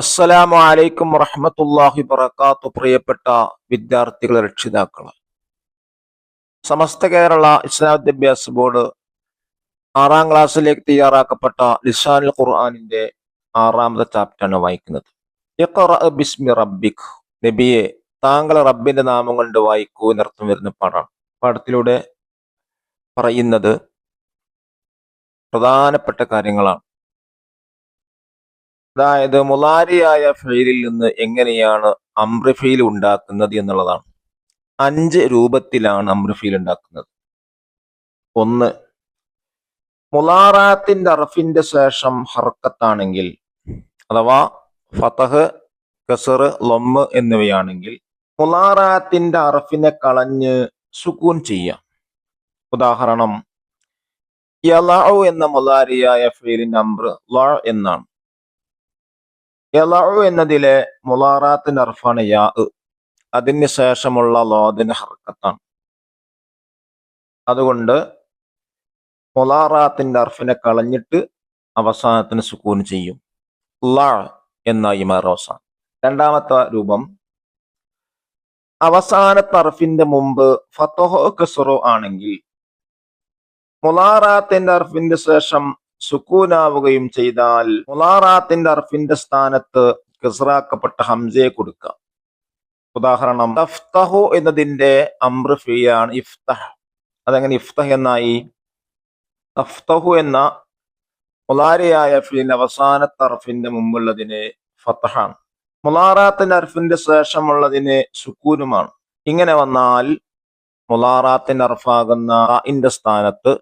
അസ്സലാമു അലൈക്കും വറഹ്മത്തുള്ളാഹി വബറകാത്തു. പ്രിയപ്പെട്ട വിദ്യാർത്ഥികളെ രക്ഷിതാക്കളെ. സമസ്ത കേരള ഇസ്ലാം വിദ്യാഭ്യാസ ബോർഡ് ആറാം ക്ലാസ്സിലേക്ക് തയ്യാറാക്കപ്പെട്ട ലിസാനുൽ ഖുർആാനിന്റെ ആറാമത്തെ ചാപ്റ്ററാണ് വായിക്കുന്നത്. ബിസ്മി റബ്ബിഖ് നബിയെ താങ്കൾ റബ്ബിന്റെ നാമം കൊണ്ട് വായിക്കൂ എന്നർത്ഥം വരുന്ന പാഠം പാഠത്തിലൂടെ പറയുന്നത് പ്രധാനപ്പെട്ട കാര്യങ്ങളാണ്. അതായത് മുലാരിയായ ഫെയിലിൽ നിന്ന് എങ്ങനെയാണ് അമ്രഫീൽ ഉണ്ടാക്കുന്നത് എന്നുള്ളതാണ്. അഞ്ച് രൂപത്തിലാണ് അമ്രഫീൽ ഉണ്ടാക്കുന്നത്. ഒന്ന് മുലാറാത്തിന്റെ അറഫിന്റെ ശേഷം ഹർക്കത്താണെങ്കിൽ അഥവാ ഫതഹ് കസർ ലൊമ്മ് എന്നിവയാണെങ്കിൽ മുലാറാത്തിന്റെ അറഫിനെ കളഞ്ഞ് സുക്കൂൻ ചെയ്യാം. ഉദാഹരണം യലഉ എന്ന മുലാരിയായ ഫെയിലിന്റെ അമ്ര ല എന്നാണ്. യലഉ എന്നതിലെ മുലാറാത്തിന്റെ അർഫാണ് യാ അതിന് ശേഷമുള്ള ലോദിന് ഹർക്കത്താണ്. അതുകൊണ്ട് മുലാറാത്തിന്റെ അർഫിനെ കളഞ്ഞിട്ട് അവസാനത്തിന് സുക്കൂൻ ചെയ്യും. ല എന്നായി മാറും രണ്ടാമത്തെ രൂപം. അവസാനത്തെ അർഫിന്റെ മുമ്പ് ഫത്തോഹോ കസറോ ആണെങ്കിൽ മുലാറാത്തിന്റെ അർഫിന്റെ ശേഷം സുക്കൂനാവുകയും ചെയ്താൽ മുലാറാത്തിന്റെ അർഫിന്റെ സ്ഥാനത്ത് കിസ്റാക്കപ്പെട്ട ഹംസയെ കൊടുക്കാം. ഉദാഹരണം തഫ്തഹു എന്നതിന്റെ അമ്രഫിയാണ് ഇഫ്തഹ്. അതെങ്ങനെ ഇഫ്തഹ് എന്നായി? തഫ്തഹു എന്ന മുലാരയായ ഫീലിന്റെ അവസാനത്തെ അർഫിന്റെ മുമ്പുള്ളതിന് ഫത്തഹാണ് മുലാറാത്തിന്റെ അർഫിന്റെ ശേഷമുള്ളതിന് സുക്കൂനുമാണ്. ഇങ്ങനെ വന്നാൽ മുലാറാത്തിന്റെ അർഫാകുന്ന ഇന്റെ സ്ഥാനത്ത്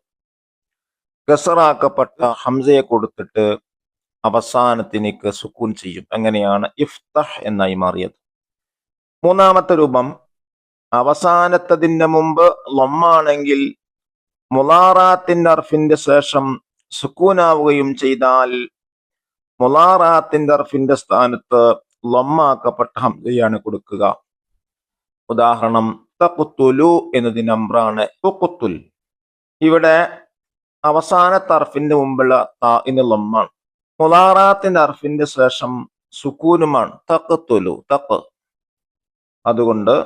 ഗസറാക്കപ്പെട്ട ഹംസയെ കൊടുത്തിട്ട് അവസാനത്തിനേക്ക് സുക്കൂൻ ചെയ്യും. അങ്ങനെയാണ് ഇഫ്തഹ് എന്നായി മാറിയത്. മൂന്നാമത്തെ രൂപം അവസാനത്തതിന് മുമ്പ് ലൊമ്മാണെങ്കിൽ മുലാറാത്തിന്റെ അർഫിന്റെ ശേഷം സുക്കൂനാവുകയും ചെയ്താൽ മുലാറാത്തിന്റെ അർഫിന്റെ സ്ഥാനത്ത് ലൊമ്മാക്കപ്പെട്ട ഹംസയാണ് കൊടുക്കുക. ഉദാഹരണം തഖുത്തുലു എന്നതിന് അമ്രാണ് തുഖുത്തുൽ. ഇവിടെ അവസാനത്തെ തർഫിന്റെ മുമ്പുള്ള താഇന് ലമ്മാണ്. മുലാറാത്തിന്റെ അർഫിന്റെ ശേഷം സുക്കൂനുമാണ്. തക്ക് തൊലു തക്ക് അതുകൊണ്ട്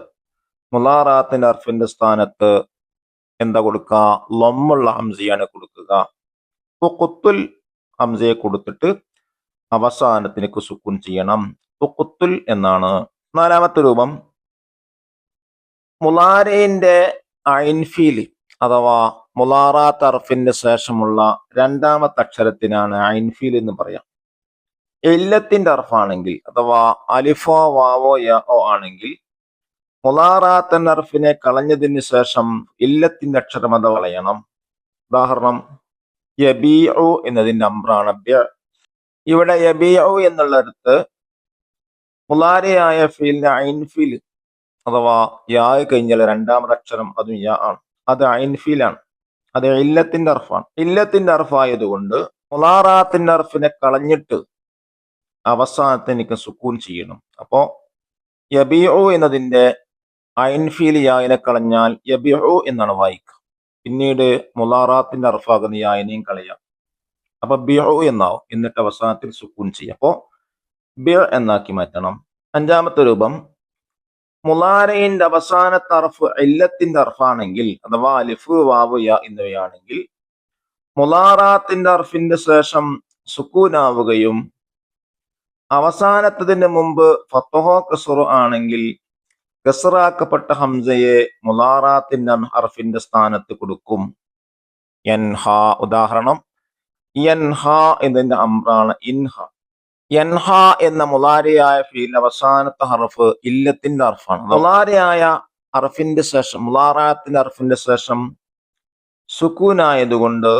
മുലാറാത്തിന്റെ അർഫിന്റെ സ്ഥാനത്ത് എന്താ കൊടുക്കുക? ലൊമ്മുള്ള ഹംസയാണ് കൊടുക്കുക. തുഖുത്തുൽ ഹംസയെ കൊടുത്തിട്ട് അവസാനത്തിനേക്ക് സുക്കൂൻ ചെയ്യണം. കൊത്തുൽ എന്നാണ്. നാലാമത്തെ രൂപം. മുലാരയിന്റെ ഐൻഫീൽ അഥവാ മുലാറാത്ത് തർഫിന് ശേഷമുള്ള രണ്ടാമത്തെ അക്ഷരത്തിനാണ് ഐൻഫീൽ എന്ന് പറയാം. എല്ലത്തിന്റെ അർഫാണെങ്കിൽ അഥവാ അലിഫോ വാവോ യോ ആണെങ്കിൽ മുലാറാത്തൻ അർഫിനെ കളഞ്ഞതിന് ശേഷം ഇല്ലത്തിന്റെ അക്ഷരം അത് കളയണം. ഉദാഹരണം യബിഒ എന്നതിന്റെ അമ്രാണ് ഇവിടെ യബിഒ എന്നുള്ളിടത്ത് മുലാരയായ ഫീലിന് ഐൻഫീൽ അഥവാ യാ കഴിഞ്ഞാൽ രണ്ടാമത്തെ അക്ഷരം അതും യാ ആണ്. അത് ഐൻഫീലാണ്. അത് ഇല്ലത്തിന്റെ അർഫാണ്. ഇല്ലത്തിന്റെ അർഫായതുകൊണ്ട് മുലാറാത്തിന്റെ അർഫിനെ കളഞ്ഞിട്ട് അവസാനത്തെ എനിക്ക് സുക്കൂൻ ചെയ്യണം. അപ്പോ യബിഒ എന്നതിന്റെ ഐൻഫീൽ യായനെ കളഞ്ഞാൽ യബിഒ എന്നാണ് വായിക്കുക. പിന്നീട് മുലാറാത്തിന്റെ അർഫാകുന്ന യായനെയും കളയാം അപ്പൊ ബിഒ എന്നാവും. എന്നിട്ട് അവസാനത്തിൽ സുക്കൂൻ ചെയ്യാം അപ്പോ ബി എന്നാക്കി മാറ്റണം. അഞ്ചാമത്തെ രൂപം മുലാരയിന്റെ അവസാനത്തെ അർഫ് എല്ലത്തിന്റെ അർഫാണെങ്കിൽ അഥവാ അലിഫ് വാവ് യ എന്നിവയാണെങ്കിൽ മുലാറാത്തിന്റെ അർഫിന്റെ ശേഷം സുക്കൂനാവുകയും അവസാനത്തതിന് മുമ്പ് ഫത്തഹോ കസുറു ആണെങ്കിൽ കസറാക്കപ്പെട്ട ഹംസയെ മുലാറാത്തിന്റെ അർഫിന്റെ സ്ഥാനത്ത് കൊടുക്കും. എൻഹ ഉദാഹരണം എൻഹ എന്നതിന്റെ അമ്രാണ് ഇൻഹ. യൻഹ എന്ന മുലാരിയായ ഫീൽ അവസാനത്തെ ഹർഫ് ഇല്ലത്തിന്റെ അർഫാണ് മുലാരിയായ അർഫിന്റെ ശേഷം മുലാറാത്തിന്റെ അർഫിന്റെ ശേഷം സുക്കൂനായതുകൊണ്ട്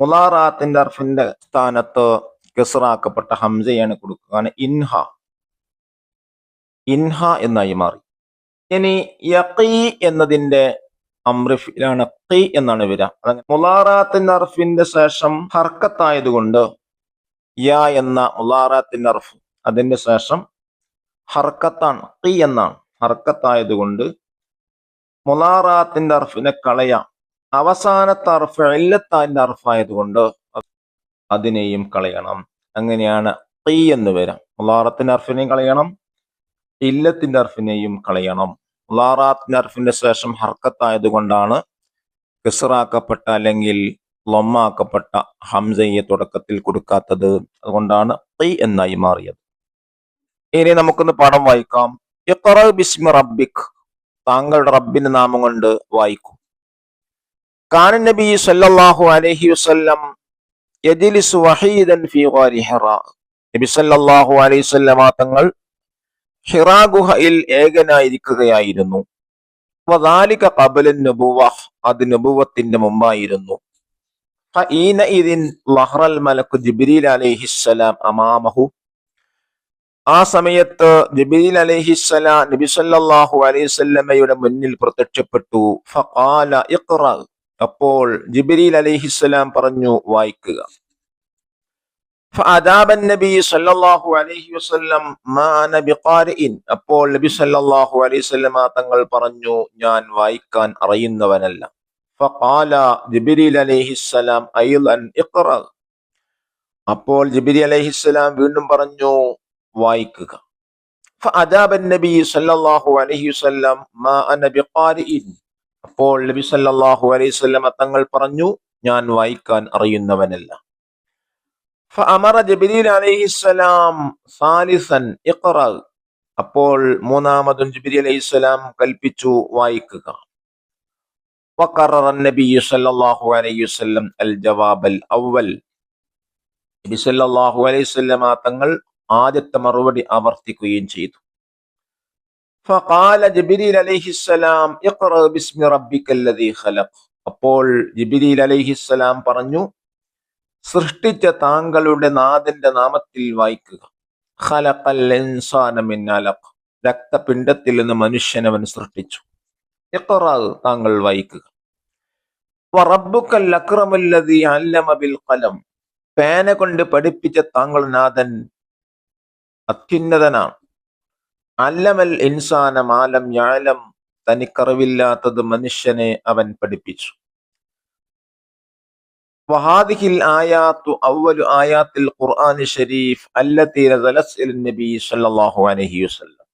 മുലാറാത്തിന്റെ അർഫിന്റെ സ്ഥാനത്ത് കെസറാക്കപ്പെട്ട ഹംസയാണ് കൊടുക്കുകയാണ് ഇൻഹ ഇൻഹ എന്നായി മാറി. ഇനി യഖി എന്നതിന്റെ അമ്രിഫിലാണ് ഖി എന്നാണ് വരിക. മുലാറാത്തിന്റെ അർഫിന്റെ ശേഷം ഹർക്കത്തായതുകൊണ്ട് യ എന്ന മുലാറാത്തിന്റെ അർഫ്. അതിന് ശേഷം ഹർക്കത്താണ് ഖി എന്നാണ്. ഹർക്കത്തായതുകൊണ്ട് മുലാറാത്തിന്റെ അർഫിനെ കളയാം. അവസാനത്തെ അർഫ് എല്ലത്താന്റെ അർഫായതുകൊണ്ട് അതിനെയും കളയണം. അങ്ങനെയാണ് ഖീ എന്ന് വരാം. മുലാറത്തിന്റെ അർഫിനെയും കളയണം ഇല്ലത്തിന്റെ അർഫിനെയും കളയണം. മുലാറാത്തിന്റെ അർഫിന്റെ ശേഷം ഹർക്കത്തായത് കൊണ്ടാണ് കിസറാക്കപ്പെട്ട അല്ലെങ്കിൽ ലൊമ്മാക്കപ്പെട്ട ഹംസയെ തുടക്കത്തിൽ കൊടുക്കാത്തത് അതുകൊണ്ടാണ് തൈ എന്നായി മാറിയത്. ഇനി നമുക്കൊന്ന് പാഠം വായിക്കാം. ഇഖറ ബിസ്മി റബ്ബിഖ് താങ്കളുടെ റബ്ബിന്റെ നാമം കൊണ്ട് വായിക്കും. കാന നബി സല്ലല്ലാഹു അലൈഹി വസല്ലം യജ്ലിസു വഹീദൻ ഫീ ഗാരി നബി സല്ലല്ലാഹു അലൈഹി വസല്ലമ തങ്ങൾ ഹിറാ ഗുഹയിൽ ഏകനായിരിക്കുകയായിരുന്നു. വദാലിക അത് നബുവത്തിന്റെ മുമ്പായിരുന്നു ഫഈനഇദിൻ ലഹറൽ മലക്കു ജിബ്രീൽ അലൈഹിസ്സലാം അമാമഹു. ആ സമയത്ത് ജിബിരിൽ അലഹിസ്സലാം നബിസല്ലാഹു അലൈവല്ലമ്മയുടെ മുന്നിൽ പ്രത്യക്ഷപ്പെട്ടു. ഫഖാല ഇഖ്റ. അപ്പോൾ ജിബിരിൽ അലഹിസ്സലാം പറഞ്ഞു വായിക്കുക. അപ്പോൾ നബി സല്ലാഹു അലൈവല്ലമ തങ്ങൾ പറഞ്ഞു ഞാൻ വായിക്കാൻ അറിയുന്നവനല്ല. ഫഖാല ജിബിരിൽ അലഹിസ്സലാം അയിൽ അൻ ഇഖ്റ. അപ്പോൾ ജിബിരി അലഹിസ്സലാം വീണ്ടും പറഞ്ഞു വായിക്കുക. ഫഅദാബൻ നബി സല്ലല്ലാഹു അലൈഹി വസല്ലം മാ അന ബിഖാരിഇൻ അപ്പോൾ നബി സല്ലല്ലാഹു അലൈഹി വസല്ലം തങ്ങൾ പറഞ്ഞു ഞാൻ വായിക്കാൻ അറിയുന്നവനല്ല. ഫഅമറ ജബിരിൽ അലൈഹിസ്സലാം സാലിസൻ ഇഖ്റ. അപ്പോൾ മൂന്നാമതും ജബിരി അലൈഹിസ്സലാം കൽപ്പിച്ചു വായിക്കുക. وقرر النبي صلى الله عليه وسلم الجواب الأول നബി സല്ലല്ലാഹു അലൈഹി വസല്ലമ തങ്ങൾ ആദ്യത്തെ മറുപടി ആവർത്തിക്കുകയും ചെയ്തു فقال جبريل عليه السلام اقرأ باسم ربك الذي خلق അപ്പോൾ ജിബിരിൽ അലൈഹിസ്സലാം പറഞ്ഞു സൃഷ്ടിച്ച താങ്കളുടെ നാഥന്റെ നാമത്തിൽ വായിക്കുക ഖലഖൽ ഇൻസാന മിൻ അലഖ് രക്തപിണ്ഡത്തിൽ നിന്ന് മനുഷ്യനവൻ സൃഷ്ടിച്ചു ഇഖ്റാ താങ്കൾ വായിക്കുക. പേന കൊണ്ട് പഠിപ്പിച്ച താങ്കൾ നാഥൻ അത്യുന്നതനാണ്. അല്ലമൽ ഇൻസാന മാലം ഞാലം തനിക്കറിവില്ലാത്തത് മനുഷ്യനെ അവൻ പഠിപ്പിച്ചു. വഹാദിഹിൽ ആയാത്തു അവലു ആയാത്തിൽ ഖുർആൻ ഷരീഫ് അല്ലത്തി നബി സല്ലല്ലാഹു അലൈഹി വസല്ലം.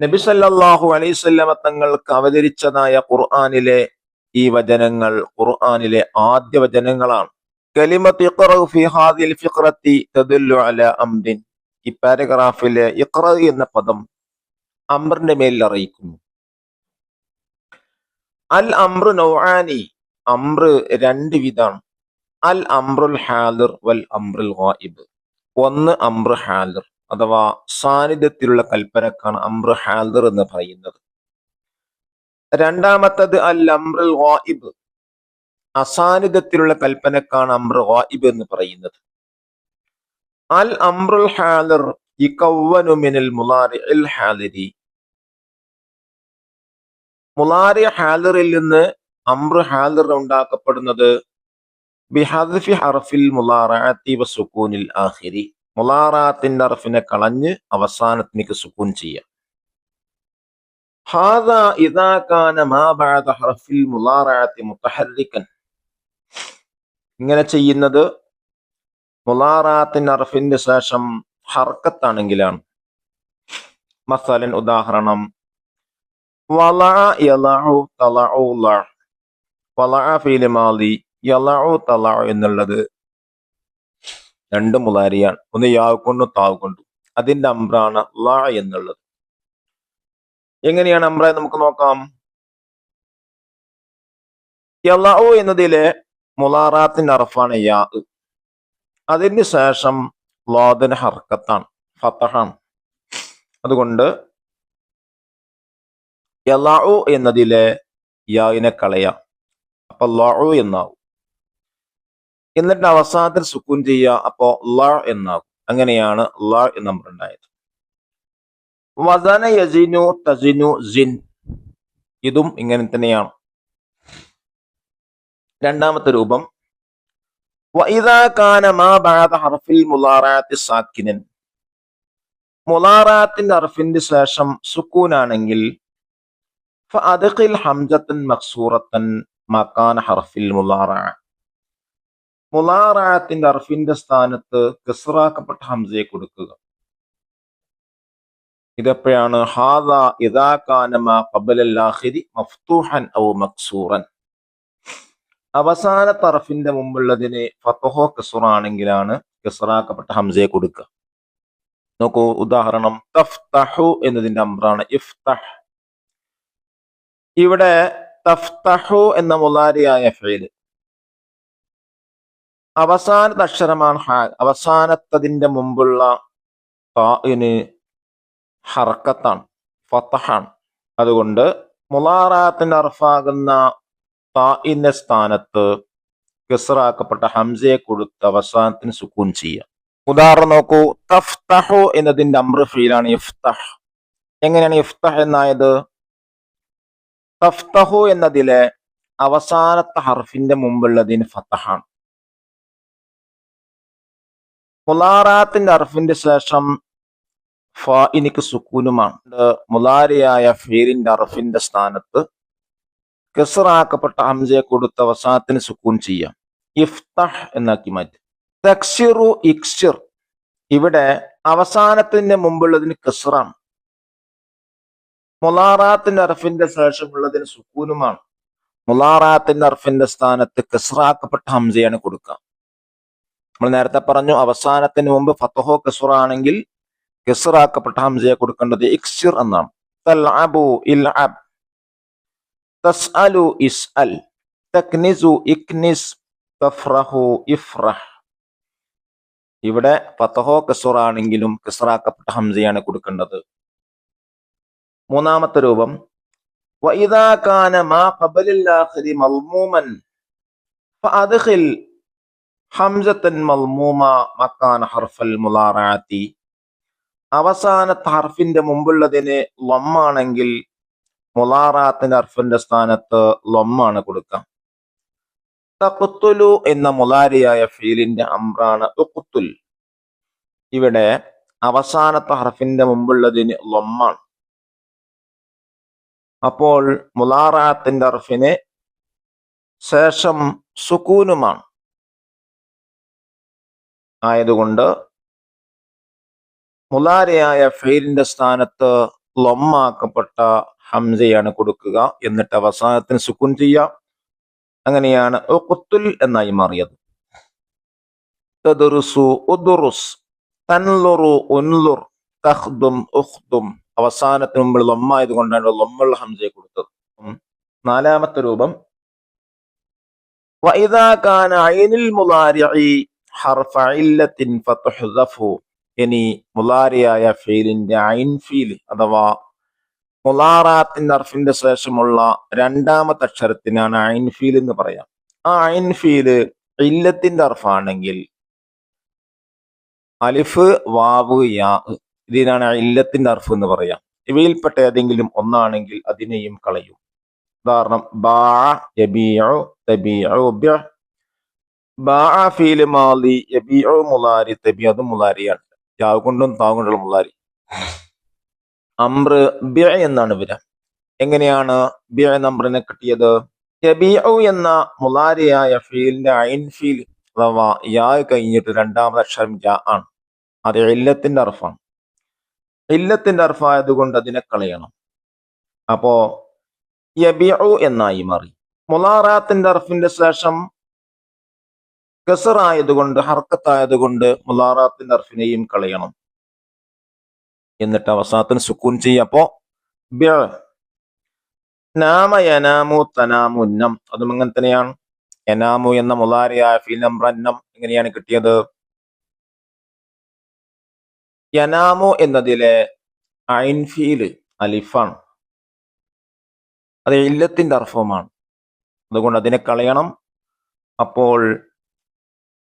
നബി സല്ലല്ലാഹു അലൈഹി വസല്ലമ തങ്ങൾക്ക് അവതരിച്ചതായ ഖുർആാനിലെ ഈ വചനങ്ങൾ ഖുർആാനിലെ ആദ്യ വചനങ്ങളാണ്. ഈ പാരഗ്രാഫിലെ ഇഖ്റ എന്ന പദം അമ്രിന്റെ മേലിൽ അറിയിക്കുന്നു. അൽ അമ്രു നൗആനി. അമ്ര രണ്ട് വിധാണ് അൽ അമ്രുൽ ഹാദിർ വൽ അമ്രുൽ ഗായിബ്. ഒന്ന് അമ്ര ഹാലിർ അഥവാ സാന്നിധ്യത്തിലുള്ള കൽപ്പനക്കാണ് അമ്ര ഹാദർ എന്ന് പറയുന്നത്. രണ്ടാമത്തത് അൽ അമ്രുൽ ഗായിബ്. അസാന്നിധ്യത്തിലുള്ള കൽപ്പനക്കാണ് അമ്ര ഗായിബ് എന്ന് പറയുന്നത്. അൽ അമ്രുൽ ഹാദിർ യകവ്വനു മുലാരി അൽ ഹാദിരി. മുലാരി ഹാദിറിൽ നിന്ന് അമ്ര ഹാദർ ഉണ്ടാക്കപ്പെടുന്നത് ബിഹദ്ഫി ഹർഫിൽ മുലാറാത്തി വസുക്കൂനിൽ ആഹിരി മുലാറാത്തിന്റെ അറഫിനെ കളഞ്ഞ് അവസാനത്തിലേക്ക് സുക്കൂൻ ചെയ്യാം. ഹാദ ഇദാ കാന മാ ഹർഫിൽ മുലാറാത്തി മുതഹർരിക്കൻ ഇങ്ങനെ ചെയ്യുന്നത് മുലാറാത്തിന്റെ അറഫിന്റെ ശേഷം ഹർക്കത്താണെങ്കിലാണ്. മസാലൻ ഉദാഹരണം വള യലഉ തലഉ വള മാലി യലഉ തലഉ എന്നുള്ളത് രണ്ട് മുലാരിയാണ്. ഒന്ന് യാവ് കൊണ്ടും താവ് കൊണ്ടും അതിന്റെ അമ്രാണ് ല എന്നുള്ളത്. എങ്ങനെയാണ് അമ്ര നമുക്ക് നോക്കാം. യലഉ എന്നതിലെ മുലാറാത്തിന്റെ അറഫാണ് യാ. അതിന് ശേഷം ലോദന ഹർക്കത്താണ് ഫത്തഹാണ് അതുകൊണ്ട് യലാഉ എന്നതിലെ യാവിനെ കളയാം. അപ്പൊ ലഉ എന്നാവും. എന്നിട്ട് അവസാനത്തിൽ സുക്കൂൻ ചെയ്യുക. അപ്പോ ല എന്നാകും. അങ്ങനെയാണ് ല എന്ന നമ്പർ ഉണ്ടായത്. വസന യസിനു തസിനു ജിൻ ഇതും ഇങ്ങനെ തന്നെയാണ്. രണ്ടാമത്തെ രൂപം. മുലാറാത്തിന്റെ അർഫിന്റെ ശേഷം സുക്കൂനാണെങ്കിൽ ഹംസത്തൻ മക്സൂറത്തൻ മക്കാൻ ഹർഫിൽ മുലാറാ. മുലാറായത്തിന്റെ അർഫിന്റെ സ്ഥാനത്ത് കസറാക്കപ്പെട്ട ഹംസയെ കൊടുക്കുക. ഇതെപ്പോഴാണ്? ഹാദ ഇതാക്കാനമ കബലല്ലാഹിരി മഫ്തൂഹൻ ഔ മക്സൂറൻ. അവസാന തറഫിന്റെ മുമ്പുള്ളതിനെ ഫത്തഹോ കസുറാണെങ്കിലാണ് കസറാക്കപ്പെട്ട ഹംസയെ കൊടുക്കുക. നോക്കൂ ഉദാഹരണം തഫ്തഹു എന്നതിന്റെ അമ്പ്രാണ് ഇഫ്തഹ്. ഇവിടെ തഫ്തഹു എന്ന മുലാരിയായ ഫെയിൽ അവസാനത്തെ അക്ഷരമാണ് ഹാ. അവസാനത്തതിന്റെ മുമ്പുള്ള താഇന് ഹർക്കത്താണ് ഫത്തഹാണ് അതുകൊണ്ട് മുലാറാത്തിന്റെ അർഫാകുന്ന താഇന്റെ സ്ഥാനത്ത് കിസറാക്കപ്പെട്ട ഹംസയെ കൊടുത്ത് അവസാനത്തിന് സുക്കൂൻ ചെയ്യാം. ഉദാഹരണം നോക്കൂ തഫ്തഹു എന്നതിന്റെ അമ്ര ഫീലാണ് ഇഫ്തഹ്. എങ്ങനെയാണ് ഇഫ്തഹ് എന്നായത്? തഫ്തഹു എന്നതിലെ അവസാനത്തെ ഹർഫിന്റെ മുമ്പുള്ളതിന് ഫത്തഹാണ് മുലാറാത്തിന്റെ അർഫിന്റെ ശേഷം ഫാഇനിക്ക് സുക്കൂനുമാണ്. മുലാരിയായ ഫീലിന്റെ അർഫിന്റെ സ്ഥാനത്ത് കെസറാക്കപ്പെട്ട ഹംസയെ കൊടുത്ത വസാത്തിന് സുക്കൂൻ ചെയ്യാം. ഇഫ്തഹ് എന്നാക്കി മാറ്റി. തക്സിറു ഇക്സിർ. ഇവിടെ അവസാനത്തിന്റെ മുമ്പുള്ളതിന് കെസറാണ്. മുലാറാത്തിന്റെ അർഫിന്റെ ശേഷമുള്ളതിന് സുക്കൂനുമാണ്. മുലാറാത്തിന്റെ അർഫിന്റെ സ്ഥാനത്ത് കെസറാക്കപ്പെട്ട ഹംസയാണ് കൊടുക്കുക. നമ്മൾ നേരത്തെ പറഞ്ഞു അവസാനത്തിന് മുമ്പ് ഫത്തഹോ കെസുറ ആണെങ്കിൽ കെസറാക്കപ്പെട്ട ഹംസയെ കൊടുക്കേണ്ടത് ഇക്സിർ എന്നാണ് തൽഅബു ഇൽഅബ് തസ്അലു ഇസ്അൽ തക്നിസു ഇക്നിസ് തഫ്രഹു ഇഫ്രഹ് ഇവിടെ ഫത്തഹോ കസുറ ആണെങ്കിലും കസറാക്കപ്പെട്ട ഹംസയാണ് കൊടുക്കേണ്ടത് മൂന്നാമത്തെ രൂപം وإذا كان ما قبل الآخر مضموما فأدخل ഹംസത്തൻ മൽമൂമ മക്കാൻ ഹർഫൽ മുലാറാത്തി. അവസാനത്തെ ഹർഫിന്റെ മുമ്പുള്ളതിന് ലൊമ്മാണെങ്കിൽ മുലാറാത്തിന്റെ ഹർഫിന്റെ സ്ഥാനത്ത് ലൊമ്മാണ് കൊടുക്കാം. തഖുത്തുലു എന്ന മുലാരിയായ ഫീലിന്റെ അമ്രാണ് ഉഖുത്തുൽ. ഇവിടെ അവസാനത്തെ ഹർഫിന്റെ മുമ്പുള്ളതിന് ലൊമ്മാണ്. അപ്പോൾ മുലാറാത്തിന്റെ ഹർഫിന് ശേഷം സുക്കൂനുമാണ് ആയതുകൊണ്ട് മുലാരയായ ഫെയിലിന്റെ സ്ഥാനത്ത് ലൊമ്മാക്കപ്പെട്ട ഹംസയാണ് കൊടുക്കുക. എന്നിട്ട് അവസാനത്തിന് സുക്കുൻ ചെയ്യാം. അങ്ങനെയാണ് കുത്തുൽ എന്നായി മാറിയത്. അവസാനത്തിന് മുമ്പിൽ ലൊമ്മായത് കൊണ്ടാണ് ലൊമ്മുള്ള ഹംസയെ കൊടുത്തത്. നാലാമത്തെ രൂപം. വൈദാ കാന അയനിൽ മുലാരി ഹർഫ ഇല്ലത്തിൻ ഫത്തുഹു ഇനി മുലാരിയായ ഫീലിന്റെ ഐൻ ഫീൽ അഥവാ മുലാറാത്തിൻ അർഫിന്റെ ശേഷമുള്ള രണ്ടാമത്തെ അക്ഷരത്തിനാണ് ഐൻ ഫീൽ എന്ന് പറയാം. ആ ഐൻ ഫീൽ ഇല്ലത്തിന്റെ അർഫാണെങ്കിൽ അലിഫ് വാവ് യാ ഇതിനാണ് ഇല്ലത്തിന്റെ അർഫ് എന്ന് പറയാം. ഇവയിൽപ്പെട്ട ഏതെങ്കിലും ഒന്നാണെങ്കിൽ അതിനെയും കളയും. ഉദാഹരണം ബാ യബീഉ തബീഉ ബിഅ ബാ ഫീൽ മാലി യബീഉ മുലാരി തബി അത് മുലാരിയാണ്. യാവ് കൊണ്ടും താവ് കൊണ്ടുള്ള മുലാരി. അമ്ര ബിഅ എന്നാണ് ഇവർ എങ്ങനെയാണ് ബിയ നമ്പറിനെ കിട്ടിയത്? എന്ന മുലാരിയായ ഫീലിന്റെ ഐൻ ഫീൽ അഥവാ യാ കഴിഞ്ഞിട്ട് രണ്ടാമത് അക്ഷരം യാ ആണ്. അത് ഇല്ലത്തിന്റെ അർഫാണ്. ഇല്ലത്തിന്റെ അർഫായതുകൊണ്ട് അതിനെ കളയണം. അപ്പോ യബിഉ എന്നായി മാറി. മുലാറാത്തിന്റെ അർഫിന്റെ ശേഷം കസറായതുകൊണ്ട് ഹർക്കത്തായതുകൊണ്ട് മുലാറാത്തിൻ അർഫിനെയും കളയണം. എന്നിട്ട് അവസാനത്തിന് സുക്കൂൻ ചെയ്യപ്പോ നാമ യനാമു അതും അങ്ങനെ തന്നെയാണ്. യനാമു എന്ന മുലാരിയായ അന്നം എങ്ങനെയാണ് കിട്ടിയത്? യനാമു എന്നതിലെ ഐൻ ഫീൽ അലിഫാണ്. അത് ഇല്ലത്തിന്റെ അർഫമാണ് അതുകൊണ്ട് അതിനെ കളയണം. അപ്പോൾ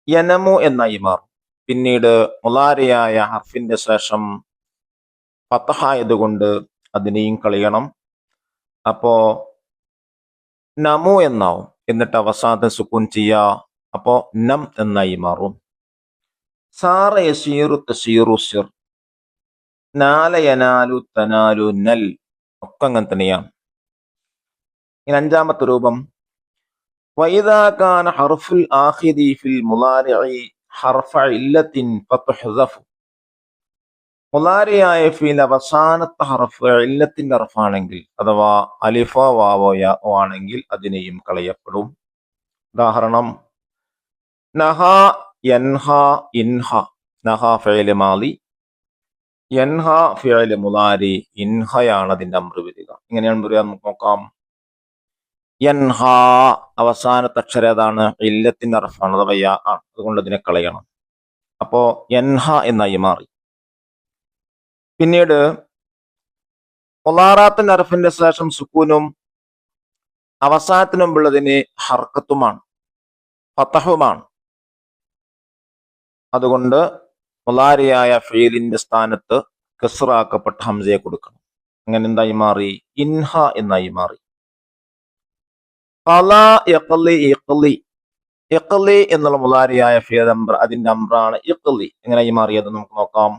യനമു എന്നായി മാറും. പിന്നീട് മുലാരയായ ഹർഫിന്റെ ശേഷം പത്തഹായതുകൊണ്ട് അതിനെയും കളിയണം. അപ്പോ നമു എന്നാവും. എന്നിട്ട് അവസാദ സുക്കൂൻ ചെയ്യാ. അപ്പോ നം എന്നായി മാറും. സാറ യസീറു തസീറു സിർ. നാലയനാലു തനാലു നൽ. ഒക്കെ അങ്ങനെ തന്നെയാണ് ഇനി അഞ്ചാമത്തെ രൂപം. ഹർഫുൽ ആഖിരി ഫിൽ ഹർഫ മുലാരിയായ ഫീൽ അവസാനത്തെ ഹർഫ് ഇല്ലത്തിന്റെ ഹർഫാണെങ്കിൽ അഥവാ അലിഫ വാവോ ആണെങ്കിൽ അതിനെയും കളയപ്പെടും. ഉദാഹരണം നഹ യൻഹ ഇൻഹ. നഹ ഫേൽ മാലി യൻഹ ഫേൽ മുലാരി ഇൻഹയാണ് അതിന്റെ അമൃ വരിക ഇങ്ങനെയാണ് പറയാൻ നോക്കാം. യൻഹ. അവസാനത്തെ അക്ഷരം ഏതാണ്? ഇല്ലത്തിന്റെ അർഫാണ് അഥവാ യാ. ആണ് അതുകൊണ്ട് അതിനെ കളയണം. അപ്പോ യൻഹ എന്നായി മാറി. പിന്നീട് മുലാറാത്തിന്റെ അർഫിന്റെ ശേഷം സുക്കൂനും അവസാനത്തിന് മുമ്പുള്ളതിന് ഹർക്കത്തുമാണ് ഫത്തഹുമാണ് അതുകൊണ്ട് മുലാരിയായ ഫീലിന്റെ സ്ഥാനത്ത് കെസ്റാക്കപ്പെട്ട ഹംസയെ കൊടുക്കണം. അങ്ങനെ എന്തായി മാറി? ഇൻഹ എന്നായി മാറി. ഖല എക്കലി ഇക്കലി ഇക്കലി എന്നുള്ള മുലാരിയായ അംബ്ര അതിന്റെ അമ്രാണ് ഇക്കലി എങ്ങനെയായി മാറിയത് നമുക്ക് നോക്കാം.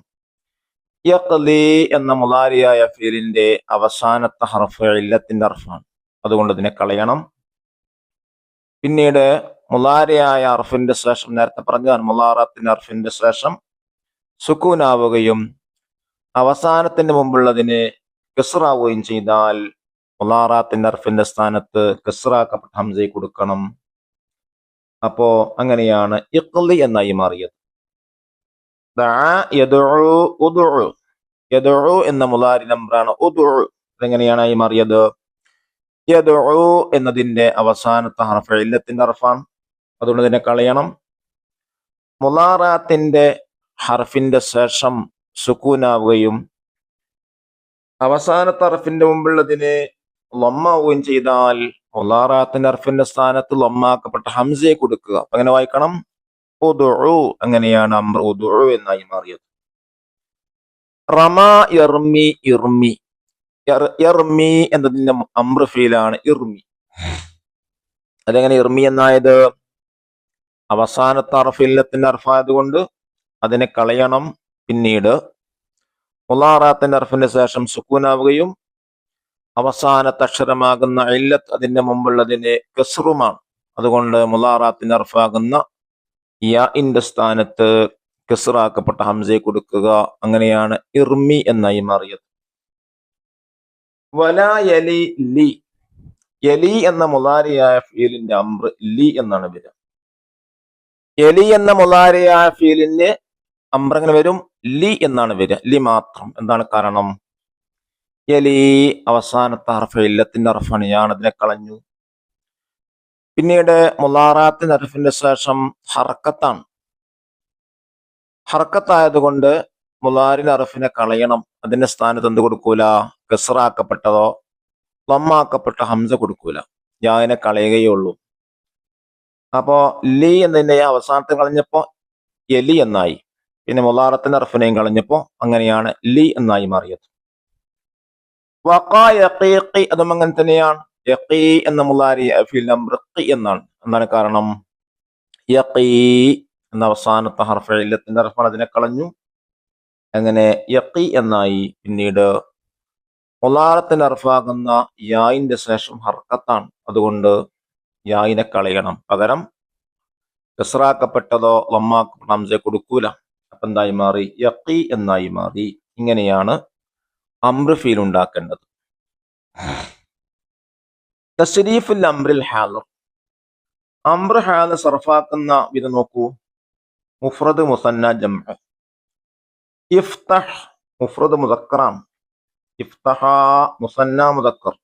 യഖ്ലി എന്ന മുലാരിയായ ഫീലിന്റെ അവസാനത്തെ ഹർഫ് ഇല്ലത്തിന്റെ ഹർഫാണ്. അതുകൊണ്ട് ഇതിനെ കളയണം. പിന്നീട് മുലാരിയായ അർഫിന്റെ ശേഷം നേരത്തെ പറഞ്ഞതാണ് മുലാറത്തിന്റെ അർഫിന്റെ ശേഷം സുക്കൂനാവുകയും അവസാനത്തിന് മുമ്പുള്ളതിന് കെസറാവുകയും ചെയ്താൽ മുലാറാത്തിന്റെ അർഫിന്റെ സ്ഥാനത്ത് കെസ്റാക്കപ്പെട്ട ഹംസയെ കൊടുക്കണം. അപ്പോ അങ്ങനെയാണ് ഇഖ്ലി എന്നായി മാറിയത്. എന്ന മുലാരി നമ്പറാണ് ഉദു ഇതെങ്ങനെയാണ് ആയി മാറിയത്? എന്നതിന്റെ അവസാനത്തെ ഹർഫ് ഇല്ലത്തിന്റെ ഹർഫാണ്. അതുകൊണ്ട് ഇതിനെ കളയണം. മുലാറാത്തിന്റെ ഹർഫിന്റെ ശേഷം സുക്കൂനാവുകയും അവസാനത്തെ ഹർഫിന്റെ മുമ്പുള്ളതിന് ലൊമ്മാവുകയും ചെയ്താൽ മുലാറാത്തിന്റെ അർഫിന്റെ സ്ഥാനത്ത് ലൊമ്മാക്കപ്പെട്ട ഹംസയെ കൊടുക്കുക. അങ്ങനെ വായിക്കണം? ഉദുഉ അങ്ങനെയാണ് അമ്ര ഉദുഉ എന്നായി മാറിയത്. റമ ഇർമി ഇർമി. എർമി എന്നതിന്റെ അമ്ര ഫീലാണ് ഇർമി. അതെങ്ങനെ ഇർമി എന്നായത്? അവസാനത്തെ അർഫില്ലത്തിന്റെ അർഫായത് കൊണ്ട് അതിനെ കളയണം പിന്നീട്. മുലാറാത്തിന്റെ അർഫിന്റെ ശേഷം സുക്കൂനാവുകയും അവസാനത്തെ അക്ഷരമാകുന്ന ഇല്ലത്ത് അതിന്റെ മുമ്പുള്ളതിന് കെസ്റുമാണ്. അതുകൊണ്ട് മുലാറാത്തിന് അർഫാകുന്ന യാഇന്റെ സ്ഥാനത്ത് കെസ്റാക്കപ്പെട്ട ഹംസയെ കൊടുക്കുക. അങ്ങനെയാണ് ഇർമി എന്നായി മാറിയത്. വല യലി ലി. യലി എന്ന മുലാരിയായ ഫീലിന്റെ അമ്ര ലി എന്നാണ് വരിക. എലി എന്ന മുലാരിയായ ഫീലിന് അമ്ര അങ്ങനെ വരും. ലി എന്നാണ് വരിക. ലി മാത്രം. എന്താണ് കാരണം? എലി അവസാനത്തെ ഹർഫ് ഇല്ലത്തിന്റെ ഹർഫാണ് ഞാൻ അതിനെ കളഞ്ഞു. പിന്നീട് മുലാറാത്തിന്റെ ഹർഫിന്റെ ശേഷം ഹർക്കത്താണ്. ഹർക്കത്തായതുകൊണ്ട് മുലാരിൻ അറഫിനെ കളയണം. അതിന്റെ സ്ഥാനത്ത് എന്ത് കൊടുക്കൂല? കെസറാക്കപ്പെട്ടതോ ലമ്മാക്കപ്പെട്ട ഹംസ കൊടുക്കൂല. യാതിനെ കളയുകയേ ഉള്ളൂ. അപ്പോ ലി എന്നതിന്റെ അവസാനത്തെ കളഞ്ഞപ്പോ എലി എന്നായി. പിന്നെ മുലാറത്തിന്റെ അർഫിനെയും കളഞ്ഞപ്പോ അങ്ങനെയാണ് ലീ എന്നായി മാറിയത്. യഖീഖി അതും അങ്ങനെ തന്നെയാണ്. യഖീ എന്ന മുലാരി ഫിൽ നമ്പർ എന്നാണ്. എന്താണ് കാരണം? യഖീ എന്ന അവസാനത്തെ ഹർഫ ഇല്ലത്തിന്റെ ഹർഫാണ്. അതിനെ കളഞ്ഞു. അങ്ങനെ യക്കി എന്നായി പിന്നീട് മുലാറത്തിന്റെ ഹർഫാകുന്ന യായിന്റെ ശേഷം ഹർക്കത്താണ്. അതുകൊണ്ട് യായിനെ കളയണം. പകരം കെസ്റാക്കപ്പെട്ടതോ ലമ്മാക്കപ്പെട്ട ഹംസയെ കൊടുക്കൂല. അപ്പൊ എന്തായി മാറി? യക്കി എന്നായി മാറി. ഇങ്ങനെയാണ് അമ്ര ഫീൽ ഉണ്ടാക്കേണ്ടത്. തസ്രീഫുൽ അംറിൽ ഹാലർ അമ്ര ഹാല സർഫാക്കുന്ന വിധം നോക്കൂ. മുഫ്രദ് Musannah ജംഅ ഇഫ്തഹ് മുഫ്രദ് മുദക്കറാണ് ഇഫ്തഹ Musannah മുദക്കർ.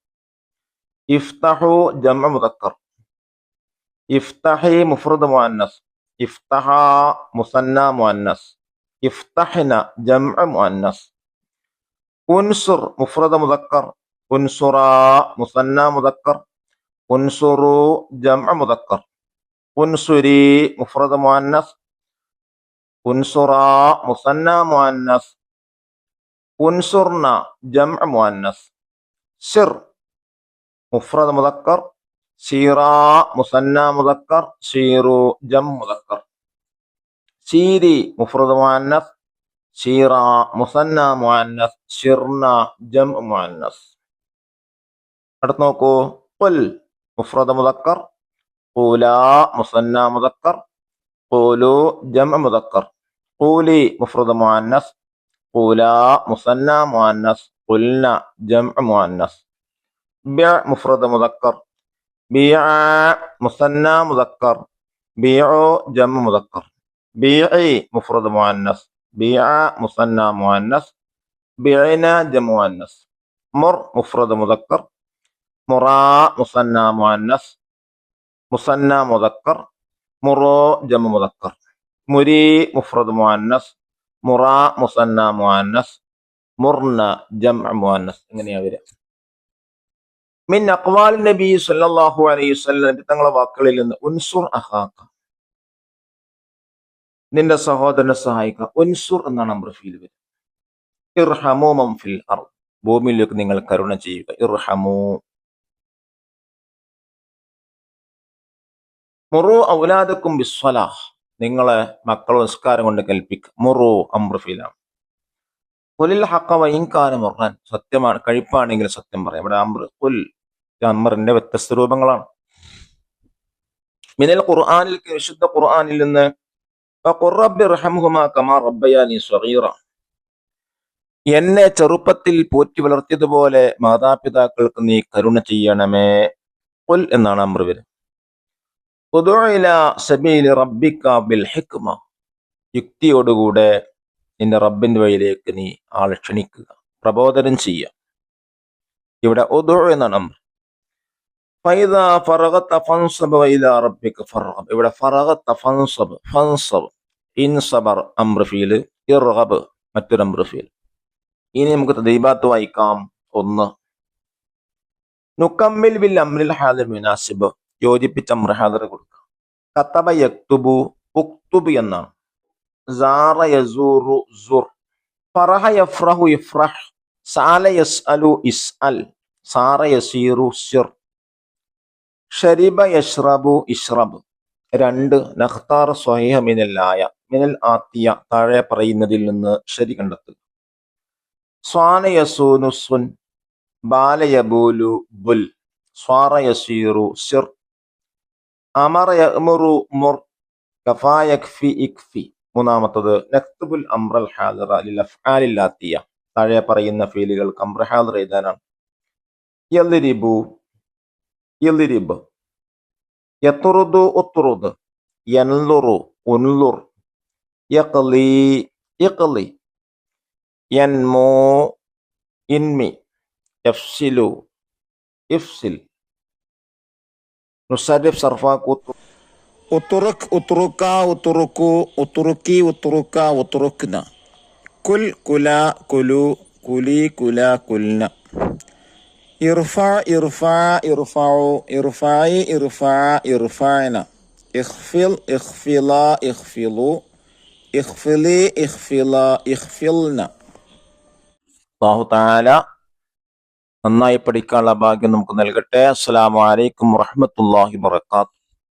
ഇഫ്തഹു ജംഅ മുദക്കർ. ഇഫ്തഹി മുഫ്രദ് മുഅന്നസ്. ഇഫ്തഹ Musannah മുഅന്നസ്. ഇഫ്തഹ്ന ജംഅ മുഅന്നസ്. ഉൻസുർ മുഫ്രദ് മുദക്കർ ഉൻസുറ Musannah മുദക്കർ ഉൻസുറു ജംഅ മുദക്കർ ഉൻസുരി മുഫ്രദ് മുഅന്നസ് ഉൻസുറ Musannah മുഅന്നസ് ഉൻസുർന ജംഅ മുഅന്നസ് സിർ മുഫ്രദ് മുദക്കർ സീറ മുസന്ന മുദക്കർ സീറു ജം മുദക്കർ സീരി മുഫ്രദ് മുഅന്നസ് സീറ മുസന്ന മുഅന്നസ് ഷിർന ജം മുഅന്നസ് അടുത്ത് നോക്കൂ ഖുൽ മുഫ്രദ് മുദക്കർ قولا مثنى مذكر قولوا جمع مذكر قولي مفرد مؤنث قولا مثنى مؤنث قلنا جمع مؤنث بيع مفرد مذكر بيع مثنى مذكر بيعوا جمع مذكر بيعي مفرد مؤنث ബിയ മുസന്ന മുഹന്നസ് ബിഅന ജമുഹന്നസ് മുർ മുഫ്രദ് മുദക്കർ മുറാ മുസന്ന മുഹന്നസ് മുസന്ന മുദക്കർ മുറോ ജമ മുദക്കർ. മുരി മുഫ്രദ് മുഹന്നസ് മുറാ മുസന്ന മുഹന്നസ് മുർന ജം മുഹന്നസ് ഇങ്ങനെയാ വരിക. മിൻ അക്വാൽ നബി സല്ലാഹു അലൈഹി വസല്ലം തങ്ങളുടെ വാക്കുകളിൽ നിന്ന് ഉൻസുർ അഹാക്ക നിന്റെ സഹോദരനെ സഹായിക്കുക ഉൻസുർ എന്നാണ് അമ്രഫിയിൽ വരിക ഇർഹമോ മംഫിൽ അർദ്. ഭൂമിയിലേക്ക് നിങ്ങൾ കരുണ ചെയ്യുക. ഇർഹമോ. മുറു ഔലാദക്കും ബിസ്വലാഹ്. നിങ്ങളെ മക്കളെ നിസ്കാരം കൊണ്ട് കൽപ്പിക്കുക മുറു അമ്രഫീലാണ് കൊലിൽ ഹക്ക വൈകാനം ഉറങ്ങാൻ സത്യമാണ് കഴിപ്പാണെങ്കിൽ സത്യം പറയാം. ഇവിടെ അമ്ര കൊൽ അമ്മറിന്റെ വ്യത്യസ്ത രൂപങ്ങളാണ്. മിനൽ ഖുർആാനിൽ വിശുദ്ധ ഖുർആാനിൽ നിന്ന് എന്നെ ചെറുപ്പത്തിൽ പോറ്റി വളർത്തിയതുപോലെ മാതാപിതാക്കൾക്ക് നീ കരുണ ചെയ്യണമേ. കുൽ എന്നാണ് അമ്ര വരും ഉദുഇല സബീലി റബ്ബിക ബിൽ ഹിക്മ. യുക്തിയോടുകൂടെ നിന്റെ റബ്ബിന്റെ വഴിയിലേക്ക് നീ ആളെ ക്ഷണിക്കുക. പ്രബോധനം ചെയ്യുക. ഇവിടെ ഒതോ എന്നാണ് അമ്ര. ഫൈദ ഫറഗത്ത ഫൻസബ് വൈദ റബ്ബിക ഫറഗബ് ഇവിടെ ഫറഗത്ത ഫൻസബ് ഫൻസബ് ഇൻസബർ അമ്ര ഫീൽ ഇർഗബ് മറ്റൊരു അമ്ര ഫീൽ. ഇനി നമുക്ക് തദീബാത്ത് വായിക്കാം. ഒന്ന് നുക്കമ്മിൽ ബിൽ അമ്രിൽ ഹാദിർ മുനാസിബ്. യോജിപ്പിച്ച അമ്ര ഹാദർ കൊടുക്കുക കത്തബ യക്തുബു ഉക്തുബ് എന്നാണ്. സാറ യസൂറു സുർ. ഫറഹ യഫ്രഹു ഇഫ്രഹ് സാല യസ്അലു ഇസ്അൽ. സാറ യസീറു സിർ. ഷരിബ യഷ്റബു ഇഷ്റബ്. രണ്ട് നഖ്താർ സ്വഹീഹ മിനല്ലായ മിനൽ ആത്തിയ താഴെ പറയുന്നതിൽ നിന്ന് ശരി കണ്ടെത്തുക. സ്വാന യസൂനു സുൻ ബാല യബൂലു ബുൽ സ്വാറ യസീറു സിർ അമറ യഅ്മുറു മുർ കഫായഖ്ഫി ഇക്ഫി മൂന്നാമത്തത് നക്തുബുൽ അംറൽ ഹാദിറ ലിൽ അഫ്ആലിൽ ആത്തിയ താഴെ പറയുന്ന ഫീലുകൾ അമ്ര ഹാദിർ എഴുതാനാണ് യദ്രിബു യദ്രിബ് യത്റുദു ഉത്റുദ് യൻലുറു ഉൻലുർ യഖ്ലി യഖ്ലി യൻമു ഇൻമി യഫ്സിലു ഇഫ്സിൽ നുസരിഫ് സർഫാഖു ഉത്തുറുക് ഉത്തുറുക്ക ഉത്തുറുക്കു ഉത്തുറുക്കി ഉത്തുറുക്ക ഉത്തുറുക്ന കുൽ കുല കുലു കുലി കുല കുൽന ഇർഫ ഇർഫ ഇർഫഉ ഇർഫായി ഇർഫ ഇർഫാന ഇഖ്ഫിൽ ഇഖ്ഫില ഇഖ്ഫിലു. ഇഖ്ഫിലി ഇഖ്ഫില ഇഖ്ഫിൽന. അള്ളാഹു താല നന്നായി പഠിക്കാനുള്ള ഭാഗ്യം നമുക്ക് നൽകട്ടെ. അസ്സലാമു അലൈക്കും വറഹ്മത്തുള്ളാഹി വബറകാതുഹു